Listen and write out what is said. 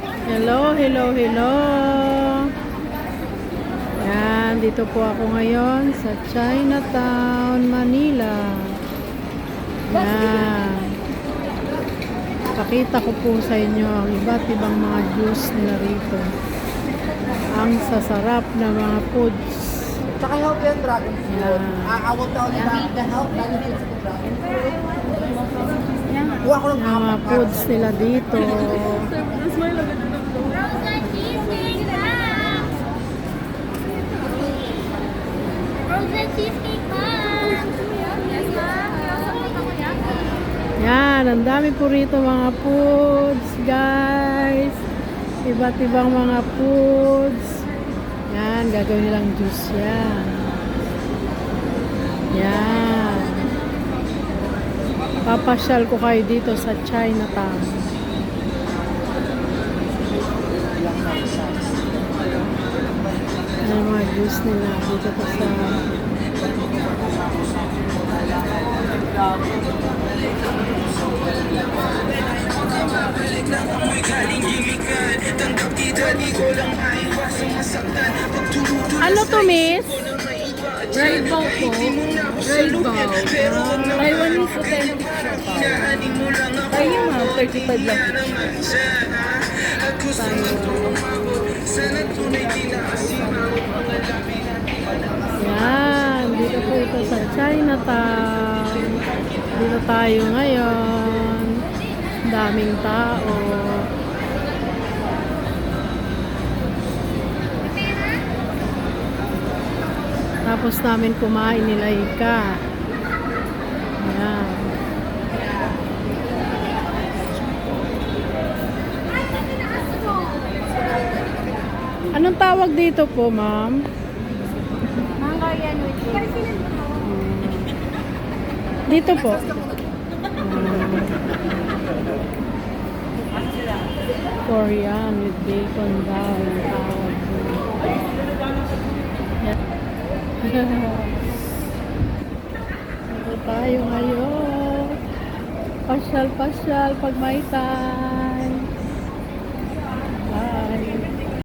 Hello, hello, hello. Yan, dito po ako ngayon sa Chinatown, Manila. Yan. Pakita ko po sa inyo ang iba't ibang mga juice nila rito. Ang sasarap na mga foods. Tsaka help yan, dragon fruit. Yeah. Aawag daw ni the help, dragon fruit sa dragon fruit. Kuha ko ng mga foods nila dito. Yes ma'am! Yan, ang dami po rito mga foods, guys. Iba't ibang mga foods. Yan, gagawin nilang juice. Yan. Papasyal ko kayo dito sa Chinatown. Ang mga juice nila dito po sa Ano to, miss? Red Bow. Taiwanese authentic siya pa. Tayo ma'am, 35 lang siya. Yan, dito po ito sa Chinatown. Dito tayo ngayon. Daming tao. Tapos namin kumain nila Ika. Yan. Anong tawag dito po, ma'am? Mangarian with Dito po. Korean with bacon daw yung Ito tayo ngayon. Pasyal-pasyal pag may time.